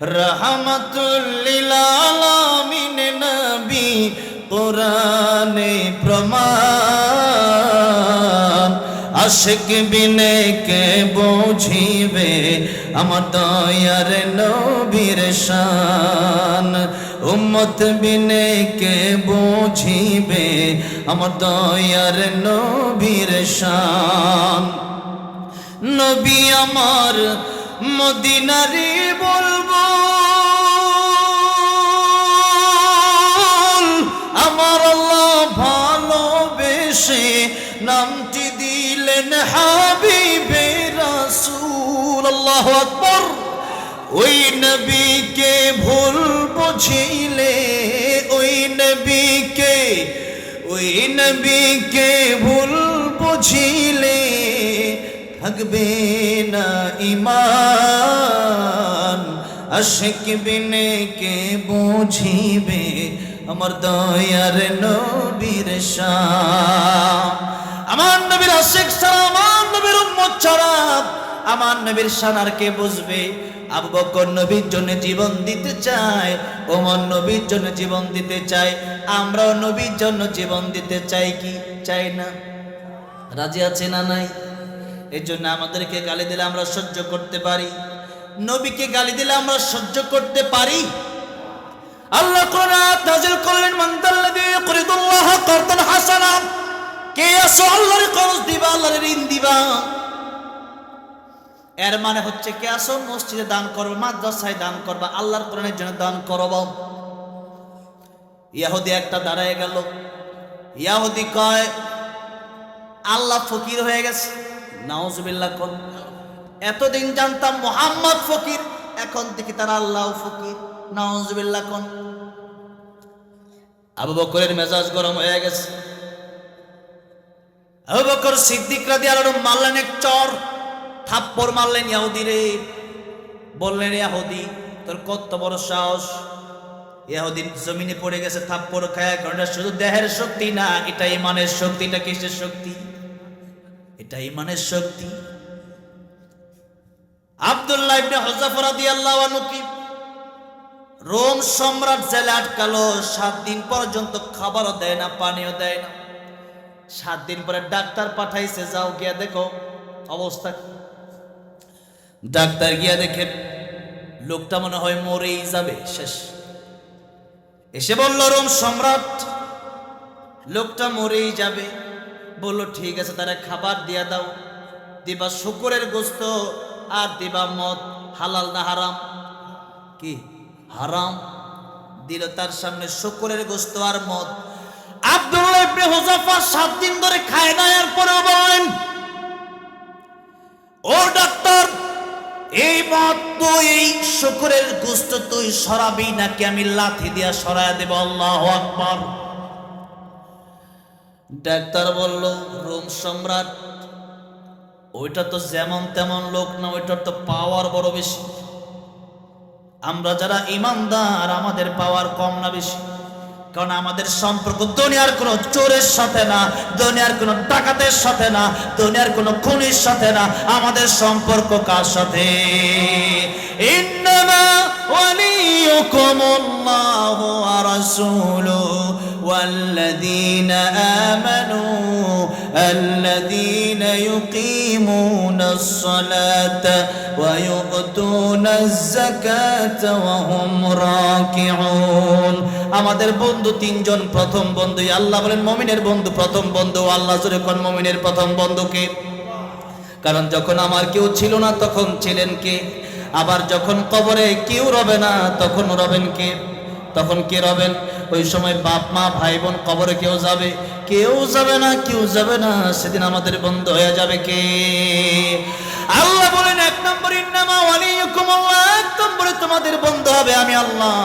রহমতুল্লিল আলামিন নবী, কোরআনে প্রমাণ। আশিক বিনে কে বুঝিবে আমার দয়ার নবীর শান। উম্মত বিনে কে বুঝিবে আমার দয়ার নবীর শান। নবী আমার মদিনারি বলব, আমার আল্লাহ ভালোবেসে নামটি দিলেন হাবিবে রাসূল, আল্লাহু আকবার। ওই নবীকে ভুল বুঝিলে, ওই নবীকে ওই নবীকে ভুল বুঝিলে থাকবে না ইমান আশিক বিনে কে বুঝিবে আমার দয়ার নবীর আমার নবীর আশিক ছাড়া, আমার নবীর উম্মত ছাড়া, আমার নবীর শান আর কে বুঝবে? আবু বকর নবীর জন্য জীবন দিতে চায়, ওমর নবীর জন্য জীবন দিতে চায়, আমরাও নবীর জন্য জীবন দিতে চাই কি? চাই না। রাজি আছে না নাই? এই জন্য আমাদেরকে গালি দিলে আমরা সহ্য করতে পারি। নবীকে গালি দিলে আমরা সহ্য করতে পারি। আল্লাহ কোরআন নাযিল করলেন, মান দাল্লাযী ইউকরিদুল্লাহ কারদান হাসানা কে আসো আল্লাহর করজ দিবা, আল্লাহর ঋণ দিবা? এর মানে হচ্ছে কে আসো মসজিদে দান করবে, মাদ্রাসায় দান করবা, আল্লাহর কোরআনের জন্য দান করব। ইয়াহুদি একটা দাঁড়ায় গেল। ইয়াহুদি কয়, আল্লাহ ফকির হয়ে গেছে। নাউজুবিল্লাহ কোন। এতদিন জানতাম মোহাম্মদ ফকির, এখন দেখি তার আল্লাহ ফকির। নাউজুবিল্লাহ কোন। আবু বকরের মেজাজ গরম হয়ে গেছে। আবু বকর সিদ্দিক রাদি আল্লাহ মারলেন এক চর, থাপ্পড় মারলেন ইয়াহুদি রে। বললেন ইয়াহুদি, তোর কত বড় সাহস। ইয়াহুদিন জমিনে পড়ে গেছে থাপ্পড় খায়, কারণ শুধু দেহের শক্তি না, এটা ইমানের শক্তি এটা কিসের শক্তি? এটা ইমানের শক্তি। আব্দুল্লাহ ইবনে হুযাফা রাদিয়াল্লাহু আনহু কি? রোম সম্রাট জেলে আটকালো, সাত দিন পর্যন্ত খাবারও দেয় না, পানিও দেয় না। সাত দিন পরে ডাক্তার পাঠাইছে, যাও গিয়া দেখো অবস্থা। ডাক্তার গিয়া দেখে লোকটা মনে হয় মরেই যাবে, শেষ। এসে বলল, রোম সম্রাট, লোকটা মরেই যাবে। বলল, ঠিক আছে তারা খাবার দিয়া দাও। দিবা শুকুরের গোস্ত আর দিবা মদ। হালাল না হারাম? কি? হারাম? দিল তার সামনে শুকুরের গোস্ত আর মদ। আব্দুল্লাহ ইবনে হুযাফা সাত দিন ধরে খায় না এর পরে বলেন, ও ডাক্তার, এই মদ তুই, এই শুকুরের গোস্ত তুই সরাবি, নাকি আমি লাথি দিয়া সরায়া দেব? আল্লাহ আকবার। ডাক্তার বলল, রোম সম্রাট, ওইটা তো যেমন তেমন লোক না ওইটার তো পাওয়ার বড় বেশি। আমরা যারা ইমানদার, আমাদের পাওয়ার কম না বেশি। কারণ আমাদের সম্পর্ক দুনিয়ার কোনো চোরের সাথে না, দুনিয়ার কোনো ডাকাতের সাথে না, দুনিয়ার কোনো খুনির সাথে না। আমাদের সম্পর্ক কার সাথে? ইন্নামা ওয়ালিয়ুকুমুল্লাহু ওয়া রাসূলুহু। والذين آمنوا الذين يقيمون الصلاة ويؤتون الزكاة وهم راكعون আমাদের বন্ধু তিনজন প্রথম বন্ধু আল্লাহ বলেন মমিনের বন্ধু প্রথম বন্ধু আল্লাহ জোরে কোন মমিনের প্রথম বন্ধুকে কারণ যখন আমার কেউ ছিল না তখন ছিলেন কে আবার যখন কবরে কেউ রবে না তখন রবেন কে তখন কে রবেন? ওই সময় বাপ, মা ভাই বোন কবরে কেউ যাবে? কেউ যাবে না, কেউ যাবে না। সেদিন আমাদের বন্ধ হয়ে যাবে কে? আল্লাহ বলেন, এক নম্বর এক নম্বরে তোমাদের বন্ধ হবে আমি আল্লাহ।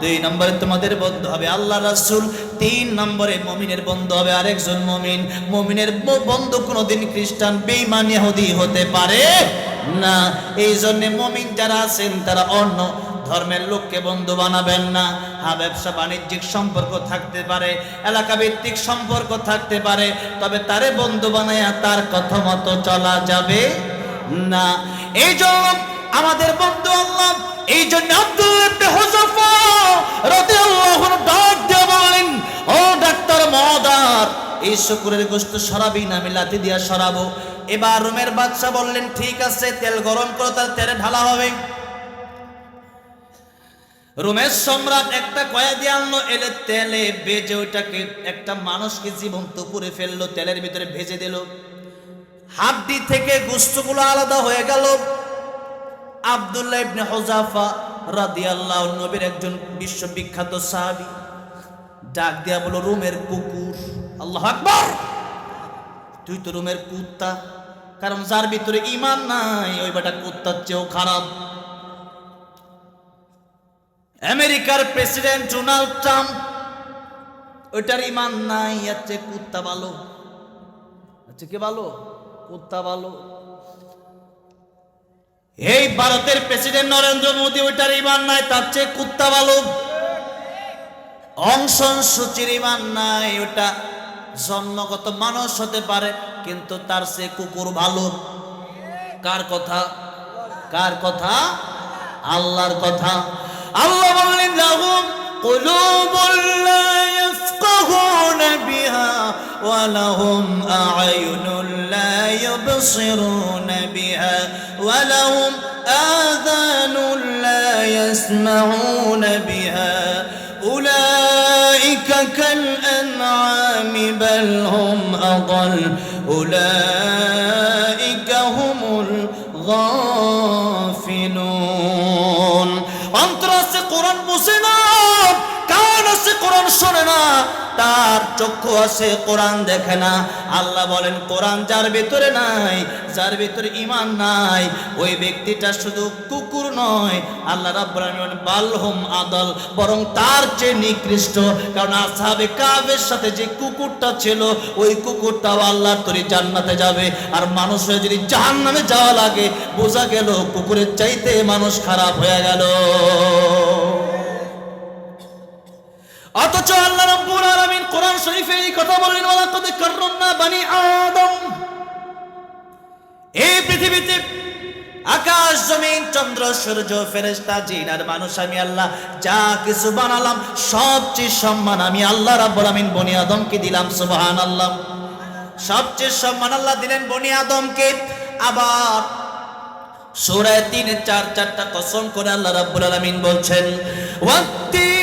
দুই নম্বরে তোমাদের বন্ধু হবে আল্লাহ রাসূল। তিন নম্বরে মমিনের বন্ধু হবে আরেকজন মমিন। মমিনের বন্ধু কোনোদিন খ্রিস্টান, বেঈমান, ইহুদি হতে পারে না। এই জন্যে মমিন যারা আছেন, তারা অন্য ধর্মের লোককে বন্ধু বানাবেন না। হ্যাঁ ব্যবসা বাণিজ্যিক সম্পর্ক থাকতে পারে এলাকা ভিত্তিক সম্পর্ক থাকতে পারে, তবে তারে বন্ধু বানায়া তার কথা মতো চলা যাবে না। এই জন্য আমাদের বন্ধু আল্লাহ, এই জন্য ও ডাক্তার মহোদয় এই শুকুরের গোশত সরাবি না, আমি লাথি দিয়া সরাবো। এবার রুমের বাদশা বললেন, ঠিক আছে, তেল গরম করো তার তেলে ঢালা হবে। রোমের সম্রাট একটা কয়া দিয়ে আনলো, এলে তেলে বেজে ওইটাকে একটা মানুষকে জীবন্ত পুরে ফেলল, তেলের ভিতরে ভেজে দিল। হাড্ডি থেকে গুস্তগুলো আলাদা হয়ে গেল। আব্দুল্লাহ ইবনে হোজাফা রাদিয়াল্লাহু নবীর একজন বিশ্ববিখ্যাত সাহাবী, ডাক দিয়া বলো রুমের কুকুর, আল্লাহ আকবার! তুই তো রুমের কুত্তা, কারণ যার ভিতরে ইমান নাই, ওই বেটা কুত্তার চেয়েও খারাপ। আমেরিকার প্রেসিডেন্ট ডোনাল্ড ট্রাম্প, ওইটার ইমান নাই চেয়ে কুত্তা ভালো। আচ্ছা কে ভালো? কুত্তা ভালো। এই ভারতের প্রেসিডেন্ট নরেন্দ্র মোদী ওইটার ইমান নাই, তার চেয়ে কুত্তা ভালো। অংশন সূচির ইমান নাই ওটা জন্মগত মানুষ হতে পারে, কিন্তু তার সে কুকুর ভালো। কার কথা? কার কথা? আল্লাহর কথা। আল্লাহ বললেন লাহুম কুলুবুল লা ইয়াফকাহুনা বিহা ওয়া লাহুম আ'য়ুনুল লা ইউবসিরুনা বিহা ওয়া লাহুম আযানুল লা ইয়াসমাউনা বিহা أولئك كالأنعام بل هم أضل أولئك কোরআন শোনে না। তার চক্ষু আছে, কোরআন দেখে না। আল্লাহ বলেন, কোরআন যার ভিতরে নাই, যার ভিতরে ইমান নাই, ওই ব্যক্তিটা শুধু কুকুর নয়। আল্লাহ রাব্বুল বালহুম আদল, বরং তার চেয়ে নিকৃষ্ট। কারণ আসহাবে কাবের সাথে যে কুকুরটা ছিল, ওই কুকুরটাও আল্লাহর তরি জান্নাতে যাবে। আর মানুষ হয়ে যদি জাহান্নামে যাওয়া লাগে, বোঝা গেল কুকুরের চাইতে মানুষ খারাপ হয়ে গেল। অথচ আল্লাহ রাব্বুল আলামিন কোরআন শরীফে এই কথা বললেন, ওয়ালাকাদ কাররামনা বানি আদম। এই পৃথিবীতে আকাশ, জমিন, চন্দ্র, সূর্য, ফেরেশতা, জিন আর মানুষ, আমি আল্লাহ যা কিছু বানালাম, সবচেয়ে সম্মান আমি আল্লাহ রাব্বুল আলামিন বনি আদমকে দিলাম, সুবহানাল্লাহ। সবচেয়ে সম্মান আল্লাহ দিলেন বনি আদমকে। আবার সূরায় তিনে চার, চারটা কসম করে আল্লাহ রাব্বুল আলামিন বলছেন ওয়াত্তিনি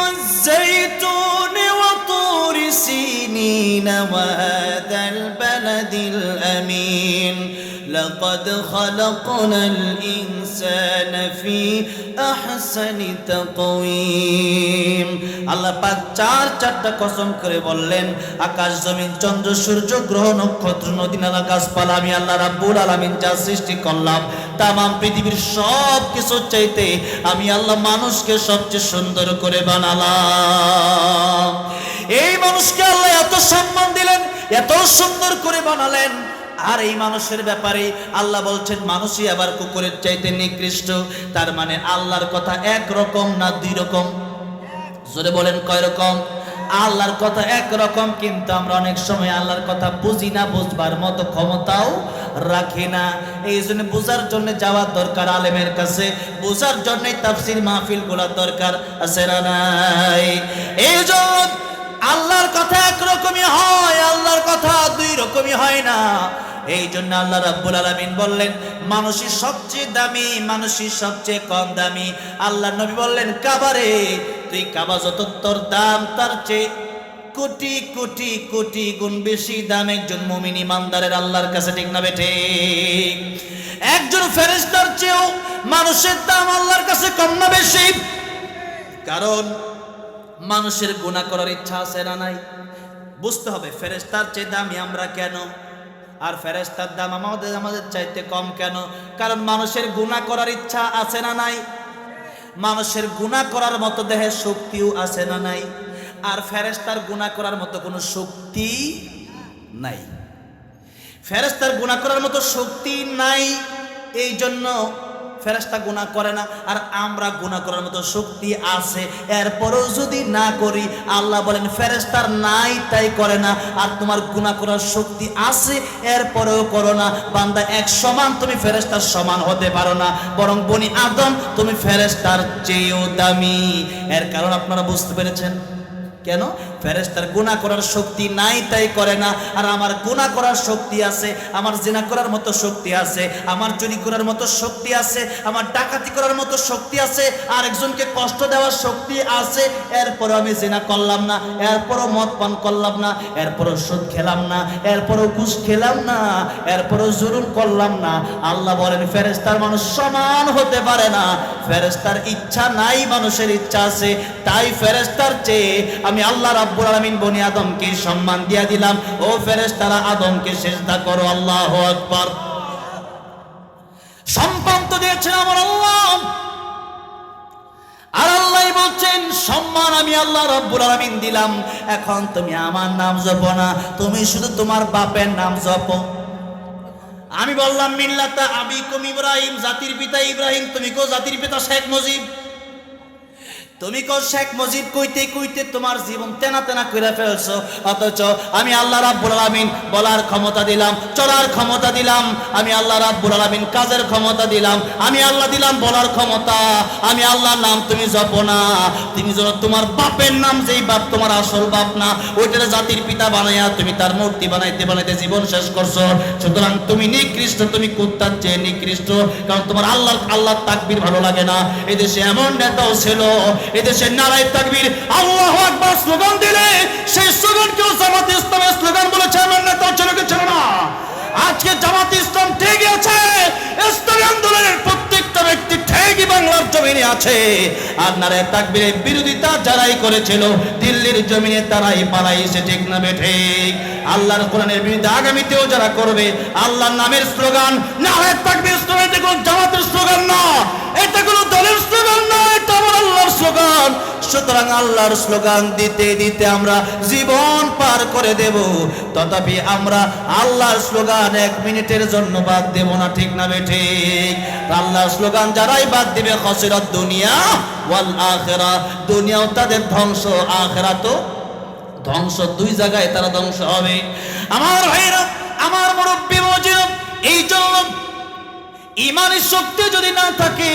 والزيتون وطور سينين وهذا البلد الأمين. لقد خلقنا الإنسان في أحسن تقويم আল্লাহ পাক চার চারটা কসম করে বললেন আকাশ জমিন চন্দ্র সূর্য গ্রহ নক্ষত্র নদী নালা গাছপালা আমি আল্লাহ রাব্বুল আলামিন যা সৃষ্টি করলাম তামাম পৃথিবীর সব কিছু চাইতে আমি আল্লাহ মানুষকে সবচেয়ে সুন্দর করে বানালাম এই মানুষকে আল্লাহ এত সম্মান দিলেন এত সুন্দর করে বানালেন আর এই মানুষের ব্যাপারে আল্লাহ বলছেন, মানুষই আবার কুকুরের চাইতে নিকৃষ্ট। তার মানে আল্লাহর কথা এক রকম না দুই রকম? জোরে বলেন, কয় রকম? আল্লাহর কথা এক রকম, কিন্তু আমরা অনেক সময় আল্লাহর কথা বুঝি না, বুঝবার মতো ক্ষমতাও রাখি না। এই জন্য বোঝার জন্য যাওয়ার দরকার আলেমের কাছে। বোঝার জন্য তাফসির মাহফিলগুলার দরকার, আছে না এই জন্য আল্লাহর কথা একরকমই হয়, আল্লাহর কথা দুই রকমই হয় না। এই জন্য আল্লাহ রাব্বুল আলামিন বললেন, মানুষই সবচেয়ে দামি, মানুষই সবচেয়ে কম দামি। আল্লাহ নবী বললেন, কাবারে, তুই কাবা যত তোর দাম, তার চেয়ে কোটি কোটি কোটি গুণ বেশি দাম একজন মুমিন ইমানদারের আল্লাহর কাছে, ঠিক না বেঠে একজন ফেরেশতার চেয়েও মানুষের দাম আল্লাহর কাছে কম না বেশি। কারণ মানুষের গুণা করার ইচ্ছা আছে না নাই? বুঝতে হবে ফেরেস্তার চেয়ে দামি আমরা কেন? আর ফেরেস্তার দাম আমাদের আমাদের চাইতে কম কেন? কারণ মানুষের গুণা করার ইচ্ছা আছে না নাই? মানুষের গুণা করার মতো দেহের শক্তিও আছে না নাই? আর ফেরেস্তার গুণা করার মতো কোনো শক্তি নাই। ফেরেস্তার গুণা করার মতো শক্তি নাই এই জন্য ফেরেস্তা গুণা করে না, আর আমরা গুণা করার মতো শক্তি আছে। এরপরেও যদি না করি, আল্লাহ বলেন ফেরেস্তার নাই, তাই করে না। আর তোমার গুণা করার শক্তি আছে, এরপরেও করো না। বান্দা, এক সমান তুমি ফেরেস্তার সমান হতে পারো না। বরং বনি আদম, তুমি ফেরেস্তার চেয়েও দামি। এর কারণ আপনারা বুঝতে পেরেছেন? কেন? ফেরেস্তার গুণা করার শক্তি নাই, তাই করে না। আর আমার গুণা করার শক্তি আছে, আমার জিনা করার মতো শক্তি আছে, আমার চুরি করার মতো শক্তি আছে, আমার ডাকাতি করার মতো শক্তি আছে আর একজনকে কষ্ট দেওয়ার শক্তি আছে, এরপরও আমি জিনা করলাম না, এরপরও মদ পান করলাম না, এরপরও সুদ খেলাম না, এরপরও ঘুষ খেলাম না, এরপরও জুলুম করলাম না। আল্লাহ বলেন ফেরেস্তার মানুষ সমান হতে পারে না। ফেরেস্তার ইচ্ছা নাই, মানুষের ইচ্ছা আছে, তাই ফেরেস্তার চেয়ে আমি আল্লাহ রাব্বুল আলামিন বনি আদমকে সম্মান দিয়া দিলাম। ও ফেরেশতারা, আদমকে সেজদা করো, আল্লাহু আকবার। সম্মান তো দিয়েছেন আমার আল্লাহ। আর আল্লাহ বলছেন, সম্মান আমি আল্লাহ রাব্বুল আলামিন দিলাম। এখন তুমি আমার নাম জপো না, তুমি শুধু তোমার বাপের নাম জপো। আমি বললাম, মিল্লাতা আবিকুম ইব্রাহিম, জাতির পিতা ইব্রাহিম, তুমি কো জাতির পিতা শেখ মুজিব? তুমি কো শেখ মুজিব কইতে কইতে তোমার জীবন তেনা তেনা করে ফেলছো। অথচ আমি আল্লাহ রাব্বুল আলামিন বলার ক্ষমতা দিলাম, চলার ক্ষমতা দিলাম, আমি আল্লাহ রাব্বুল আলামিন কাজের ক্ষমতা দিলাম, আমি আল্লাহ দিলাম বলার ক্ষমতা, আমি আল্লাহর নাম তুমি জপো না। তুমি যেন তোমার বাপের নাম যেই বাপ, তোমার আসল বাপ না, ওইটার জাতির পিতা বানাইয়া তুমি তার মূর্তি বানাইতে বানাইতে জীবন শেষ করছ। সুতরাং তুমি নিকৃষ্ট, তুমি কুত্তার চেয়ে নিকৃষ্ট, কারণ তোমার আল্লাহ আল্লাহ তাকবির ভালো লাগে না। এদেশে এমন নেতাও ছিল এদেশে নারায় তাকবীর, আল্লাহ আকবার স্লোগান দিলে সেই স্লোগান কেউ জামাত ইসলামের স্লোগান বলেছে এমন নেতা ছিল কি ছিল না। আজকে জামাত ইসলাম ঠিকই আছে, ইসলামী আন্দোলনের প্রত্যেকটা ব্যক্তি বাংলার জমিনে আছে। আর নারায় তাকবীরের বিরোধিতা যারাই করেছিল, দিল্লির জমিনে তারাই পালাইছে, ঠিক না ঠিক? আল্লাহর কোরআনের বিরুদ্ধে আগামীতেও যারা করবে, আল্লাহর নামের স্লোগান, নারায় তাকবীর স্লোগান কোনো জামাতের স্লোগান না। এটা কোনো দলের স্লোগান না এটা আমার আল্লাহর স্লোগান। সুতরাং আল্লাহর স্লোগান দিতে দিতে আমরা জীবন পার করে দেব। তথাপি আমরা আল্লাহর স্লোগান এক মিনিটের জন্য বাদ দেব না, ঠিক না ঠিক? আল্লাহর স্লোগান যারাই বাদ দিবে, খসিরত দুনিয়া ওয়াল আখেরা। দুনিয়াও তাদের ধ্বংস, আখেরা তো ধ্বংস। দুই জায়গায় তারা ধ্বংস হবে। আমার ভাইরা, আমার মুরব্বী, মজিদ, এই জন্য ইমানের শক্তি যদি না থাকে,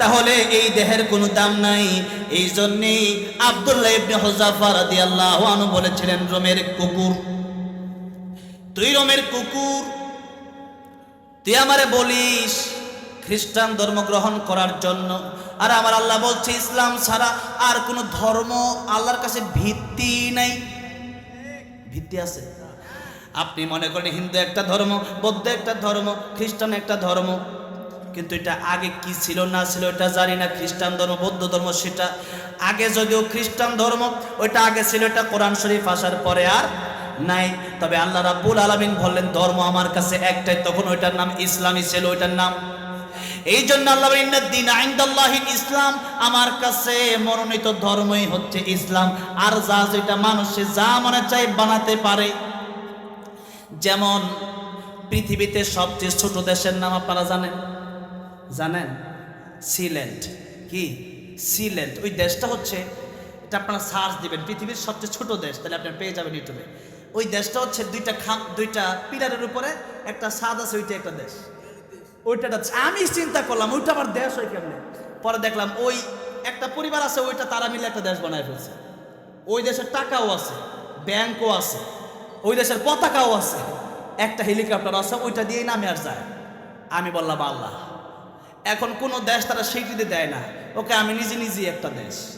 তাহলে এই দেহের কোনো দাম নাই। এই জন্যেই আব্দুল্লাহ ইবনে হুজাফা রাদিয়াল্লাহু আনহু বলেছিলেন, রোমের কুকুর, তুই রোমের কুকুর, তুই আমারে বলিস খ্রিস্টান ধর্ম গ্রহণ করার জন্য। আর আমার আল্লাহ বলছে, ইসলাম ছাড়া আর কোনো ধর্ম আল্লাহর কাছে ভিত্তি নাই। ভিত্তি আছে? আপনি মনে করেন হিন্দু একটা ধর্ম বৌদ্ধ একটা ধর্ম খ্রিস্টান একটা ধর্ম কিন্তু এটা আগে কি ছিল না ছিল এটা জানি না খ্রিস্টান ধর্ম বৌদ্ধ ধর্ম সেটা আগে যদিও খ্রিস্টান ধর্ম ওইটা আগে ছিল এটা কোরআন শরীফ আসার পরে আর নাই। তবে আল্লাহ রাব্বুল আলামিন বললেন ধর্ম আমার কাছে একটাই তখন ওইটার নাম ইসলামই ছিল ওইটার নাম। এই জন্য আল্লাহ বলেন, "ইন্নাদ দীন ইনদাল্লাহিল ইসলাম আমার কাছে মনোনীত ধর্মই হচ্ছে ইসলাম। আর যা যেটা মানুষে যা মনে চায় বানাতে পারে। যেমন পৃথিবীতে সবচেয়ে ছোট দেশের নাম আপনারা জানেন? জানেন? সিল্যান্ড কি? সিল্যান্ড ওই দেশটা হচ্ছে, এটা আপনারা সার্চ দিবেন, পৃথিবীর সবচেয়ে ছোট দেশ, তাহলে আপনি পেয়ে যাবেন ইউটিউবে। ওই দেশটা হচ্ছে দুইটা খাম, দুইটা পিলারের উপরে একটা সাদ আছে, ওইটা একটা দেশ। ওইটা আমি চিন্তা করলাম, ওইটা আমার দেশ হয় কেমনে? পরে দেখলাম, ওই একটা পরিবার আছে, ওইটা তারা মিলে একটা দেশ বানায় ফেলছে। ওই দেশের টাকাও আছে, ব্যাংকও আছে। ওই দেশের পতাকাও আছে। একটা হেলিকপ্টার আছে, ওইটা দিয়েই নামে আর যায়। আমি বললাম, আল্লাহ, এখন কোনো দেশ তারা স্বীকৃতি দেয় না। ওকে, আমি নিজে নিজেই একটা দেশ।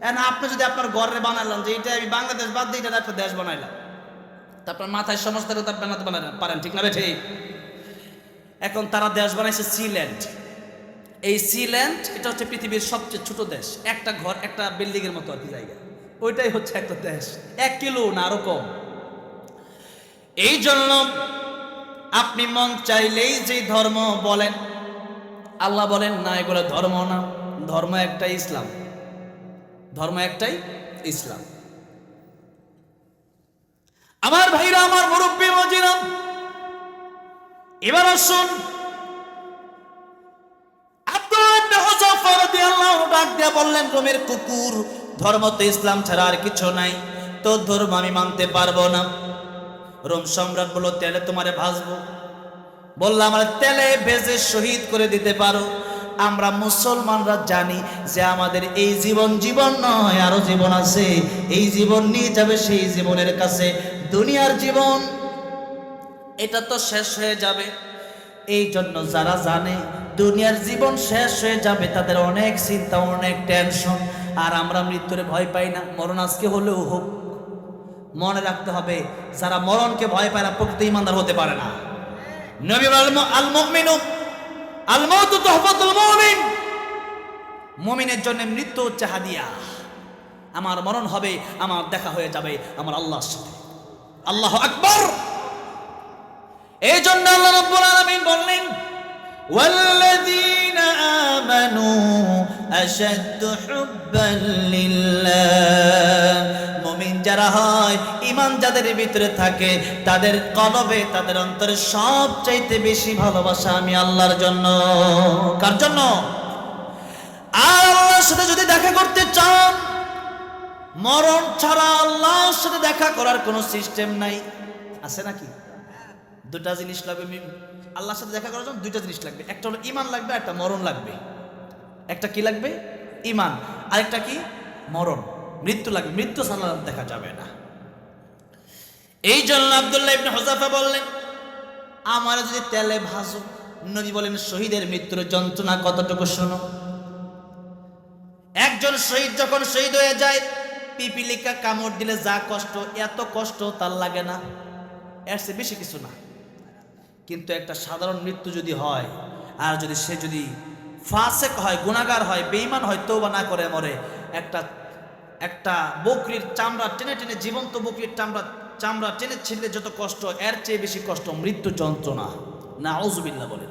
এখন আপনি যদি আপনার ঘরে বানালাম যে এটা আমি বাংলাদেশ বাদ দিয়ে এটা একটা দেশ বানাইলাম তারপর মাথায় সমস্ত কথা বানাতে বানাতে পারেন ঠিক না ঠিক। এখন তারা দেশ বানাইছে সিল্যান্ড এই সিল্যান্ড এটা হচ্ছে পৃথিবীর সবচেয়ে ছোট দেশ। একটা ঘর, একটা বিল্ডিং এর মতো আর কি জায়গা। ওইটাই হচ্ছে একটা দেশ। এক কিলো না আরও কম। এই জন্য আপনি মন চাইলেই যে ধর্ম বলেন, আল্লাহ বলেন, না, এগুলো ধর্ম না, ধর্ম একটাই ইসলাম। ধর্ম একটাই ইসলাম। আমার ভাইরা, আমার মুরব্বী মজিরা এবার দিয়ে বললেন, রোমের কুকুর ধর্ম তো ইসলাম ছাড়া আর কিছু নাই তো ধর্ম আমি মানতে পারব না। রোম সম্রাট বলল, তেলে তোমারে ভাসবো বললাম আমার তেলে ভেজে শহীদ করে দিতে পারো। আমরা মুসলমানরা জানি যে আমাদের এই জীবন জীবন নয়, আরও জীবন আছে। এই জীবন নিয়ে যাবে সেই জীবনের কাছে। দুনিয়ার জীবন, এটা তো শেষ হয়ে যাবে। এই জন্য যারা জানে দুনিয়ার জীবন শেষ হয়ে যাবে, তাদের অনেক চিন্তা, অনেক টেনশন। আর আমরা মৃত্যুরে ভয় পাই না। মরণ আজকে হলেও হোক। মনে রাখতে হবে, যারা মরণকে ভয় পায় না, প্রকৃত ইমানদার হতে পারে না। নবী আল জন্য মৃত্যু হচ্ছে হাদিয়া। আমার মরণ হবে, আমার দেখা হয়ে যাবে, আমার আল্লাহ আল্লাহ আকবর! এই জন্য আল্লাহ রাব্বুল বললেন, ওয়াল্লাযীনা আমানু أشد حبا لله মুমিন যারা হয় ইমান যাদের ভিতরে থাকে তাদের কলবে তাদের অন্তরে সবচাইতে বেশি ভালোবাসা আমি আল্লাহর জন্য কার জন্য আর আল্লাহর সাথে যদি দেখা করতে চান মরণ ছাড়া আল্লাহর সাথে দেখা করার কোনো সিস্টেম নাই আছে নাকি দুটা জিনিস লাগবে মি- আল্লাহর সাথে দেখা করার জন্য দুইটা জিনিস লাগবে একটা হলো ইমান লাগবে একটা মরণ লাগবে একটা কি লাগবে? ইমান আরেকটা কি? মরণ। মৃত্যু লাগবে। মৃত্যু ছাড়া দেখা যাবে না। এই জন্য আব্দুল্লাহ ইবনে হুযাফা বললেন, আমার যদি তেলে ভাজো, নবী বলেন, শহীদের মৃত্যুর যন্ত্রণা কতটুকু শোনো? একজন শহীদ যখন শহীদ হয়ে যায়, পিপিলিকা কামড় দিলে যা কষ্ট, এত কষ্ট তার লাগে না। এর চেয়ে বেশি কিছু না। কিন্তু একটা সাধারণ মৃত্যু যদি হয়, আর যদি সে যদি ফাসেক হয় গুণাগার হয় বেইমান হয় তৌবা না করে মরে। একটা একটা বকরির চামড়া টেনে টেনে, জীবন্ত বকরির চামড়া চামড়া টেনে ছিঁড়লে যত কষ্ট, এর চেয়ে বেশি কষ্ট মৃত্যু যন্ত্রণা। না অজুবিল্লা বলে